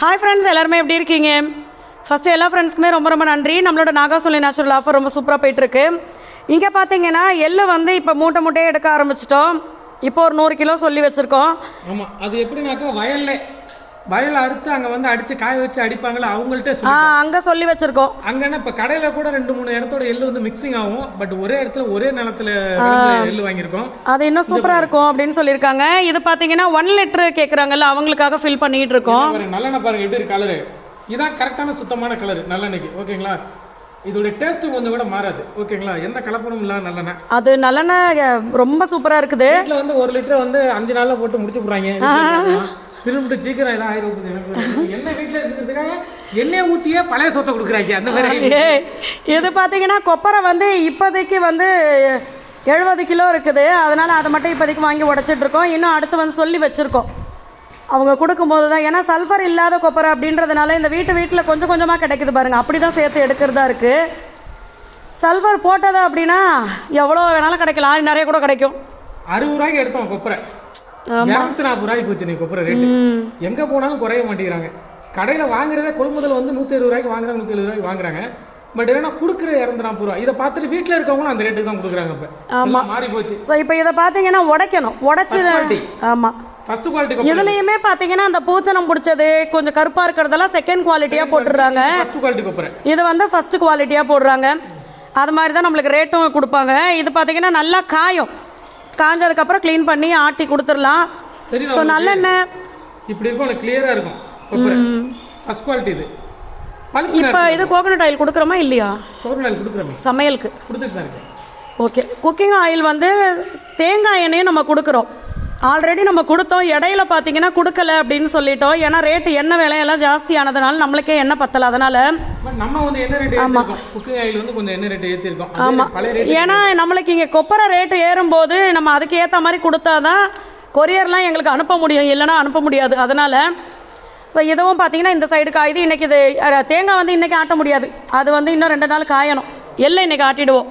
Hi friends எல்லாருமே எப்படி இருக்கீங்க? ஃபஸ்ட்டு எல்லா ஃப்ரெண்ட்ஸ்க்குமே ரொம்ப ரொம்ப நன்றி. நம்மளோட நாகாசோலி நேச்சுரல் ஆஃபர் ரொம்ப சூப்பராக போயிட்டுருக்கு. இங்கே பார்த்தீங்கன்னா எள்ளு வந்து இப்போ மூட்டை மூட்டையே எடுக்க ஆரம்பிச்சிட்டோம். இப்போ ஒரு நூறு கிலோ சொல்லி வச்சுருக்கோம். ஆமாம் அது எப்படின்னாக்கா வயல்ல. வயல்ல அறுத்து அங்க வந்து அடிச்சு காய வச்சு அடிப்பாங்கல்ல அவங்கள்ட்ட சொல்லி அங்கே சொல்லி வச்சுருக்கோம். அங்கன்னா இப்ப கடையில கூட ரெண்டு மூணு இடத்தோட எள்ளு வந்து மிக்சிங் ஆகும். பட் ஒரே இடத்துல ஒரே நிலத்துல எள்ளு வாங்கியிருக்கோம். அது இன்னும் சூப்பராக இருக்கும் அப்படின்னு சொல்லியிருக்காங்க. இது பார்த்தீங்கன்னா ஒன் லிட்டரு கேட்குறாங்கல்ல அவங்களுக்காக ஃபில் பண்ணிகிட்டு இருக்கோம். நல்லெண்ணெய் பாருங்க எப்படி இருக்கு கலரு இதான் கரெக்டான சுத்தமான கலர் நல்லெண்ணெய்க்கு. ஓகேங்களா? இதோட டேஸ்ட் கொஞ்சம் கூட மாறாது. ஓகேங்களா? எந்த கலப்படமும் இல்லாத நல்லெண்ணெய். அது நல்லெண்ணெய் ரொம்ப சூப்பராக இருக்குது. வீட்டில் வந்து ஒரு லிட்டர் வந்து அஞ்சு நாள்ல போட்டு முடிச்சு போடுறாங்க திரும்பிட்டு சீக்கிரம் இதாக ஆயிரம். எண்ணெய் வீட்டில் இருக்கிறதுக்காக எண்ணெய் ஊற்றியே பழைய சொத்தை கொடுக்குறாங்க அந்த மாதிரி. இது பார்த்தீங்கன்னா கொப்பரை வந்து இப்போதைக்கு வந்து எழுபது கிலோ இருக்குது. அதனால் அதை மட்டும் இப்போதைக்கு வாங்கி உடைச்சிட்டு இருக்கோம். இன்னும் அடுத்து வந்து சொல்லி வச்சுருக்கோம். அவங்க கொடுக்கும்போது தான். ஏன்னா சல்ஃபர் இல்லாத கொப்பரை அப்படின்றதுனால இந்த வீட்டு வீட்டில் கொஞ்சம் கொஞ்சமாக கிடைக்குது பாருங்கள் அப்படி தான் சேர்த்து எடுக்கிறதா இருக்குது சல்ஃபர் போட்டது அப்படின்னா எவ்வளோ வேணாலும் கிடைக்கலாம். நிறைய கூட கிடைக்கும். அறுபது ரூபாய்க்கு எடுத்தோம் கொப்பரை. இரநூத்தி நாற்பது ரூபாய்க்கு போச்சு நீ கொப்பரை ரேட்டு எங்கே போனாலும் குறைய மாட்டேங்கிறாங்க. கடையில் வாங்குறதே கொள்முதல் வந்து நூற்றி இருபது ரூபாய்க்கு வாங்குறாங்க நூற்றி எழுபது ரூபாய்க்கு வாங்குறாங்க. பட் என்னன்னா கொடுக்குற இரநூத்தி நாற்பது ரூபா இதை பார்த்துட்டு வீட்டில் இருக்கவங்களும் அந்த ரேட்டுக்கு தான் கொடுக்குறாங்க இப்போ. எல்லாம் மாறி போச்சு. ஸோ இப்போ இதை பார்த்தீங்கன்னா உடைக்கணும். உடைச்சி. ஆமாம் ஃபர்ஸ்ட் குவாலிட்டி இதுலேயுமே பார்த்தீங்கன்னா அந்த பூச்சனம் பிடிச்சது கொஞ்சம் கருப்பாக இருக்கிறதெல்லாம் செகண்ட் குவாலிட்டியாக போட்டுடுறாங்க ஃபர்ஸ்ட் குவாலிட்டி கொப்பரை இது வந்து ஃபர்ஸ்ட் குவாலிட்டியாக போடுறாங்க. அது மாதிரி தான் நம்மளுக்கு ரேட்டும் கொடுப்பாங்க. இது பார்த்தீங்கன்னா நல்லா காயும். காஞ்சதுக்கப்புறம் க்ளீன் பண்ணி ஆட்டி கொடுத்துடலாம். ஸோ நல்லெண்ணெய். இப்படி இருக்கும் கிளியராக இருக்கும். ஃபர்ஸ்ட் குவாலிட்டி இது. இப்போ இது கோகனட் ஆயில் கொடுக்குறோமா இல்லையா? கொடுக்குறோமே. சமையலுக்கு. கொடுத்துட்டு தான் இருக்கேன். ஓகே குக்கிங் ஆயில் வந்து தேங்காய் எண்ணெயும் நம்ம கொடுக்குறோம். ஆல்ரெடி நம்ம கொடுத்தோம். இடையில பார்த்தீங்கன்னா கொடுக்கல அப்படின்னு சொல்லிட்டோம். ஏன்னா ரேட்டு எண்ணெய் விலையெல்லாம் ஜாஸ்தி ஆனதுனால நம்மளுக்கே எண்ணெய் பத்தல. அதனால நம்ம வந்து என்ன ரேட் வந்து கொஞ்சம் என்ன ஏற்றிருக்கோம் பழைய ரேட் ஏன்னா நம்மளுக்கு இங்கே கொப்பரை ரேட்டு ஏறும்போது நம்ம அதுக்கு ஏற்ற மாதிரி கொடுத்தாதான் கொரியர்லாம் எங்களுக்கு அனுப்ப முடியும். இல்லைன்னா அனுப்ப முடியாது. அதனால் ஸோ இதுவும் பார்த்தீங்கன்னா இந்த சைடு காயுது. இன்றைக்கி இது தேங்காய் வந்து இன்றைக்கி ஆட்ட முடியாது. அது வந்து இன்னும் ரெண்டு நாள் காயணும். எல்லாம் இன்றைக்கி ஆட்டிடுவோம்.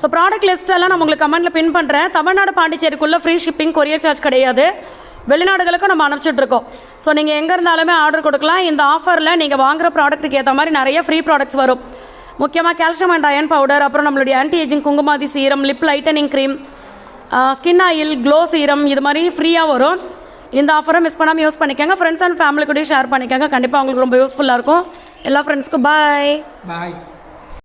ஸோ ப்ராடக்ட் லிஸ்ட்டெல்லாம் நான் உங்களுக்கு கமெண்ட்டில் பின் பண்ணுறேன் தமிழ்நாடு பாண்டிச்சேரிக்குள்ளே ஃப்ரீ ஷிப்பிங் கொரியர் சார்ஜ் கிடையாது. வெளிநாடுகளுக்கும் நம்ம அனுப்பிச்சிட்ருக்கோம் ஸோ நீங்கள் எங்கே இருந்தாலுமே ஆர்டர் கொடுக்கலாம். இந்த ஆஃபரில் நீங்கள் வாங்குற ப்ராடக்ட்டுக்கு ஏற்ற மாதிரி நிறைய ஃப்ரீ ப்ராடக்ட்ஸ் வரும். முக்கியமாக கால்சியம் அண்ட் அயன் பவுடர் அப்புறம் நம்மளுடைய anti aging Kumkumadi serum lip lightening cream skin oil glow serum இது மாதிரி ஃப்ரீயாக வரும். இந்த ஆஃபரை மிஸ் பண்ணாமல் யூஸ் பண்ணிக்கோங்க. ஃப்ரெண்ட்ஸ் அண்ட் ஃபேமிலி கூடயும் ஷேர் பண்ணிக்கோங்க. கண்டிப்பாக உங்களுக்கு ரொம்ப யூஸ்ஃபுல்லாக இருக்கும். எல்லா ஃப்ரெண்ட்ஸ்க்கும் பாய் பாய்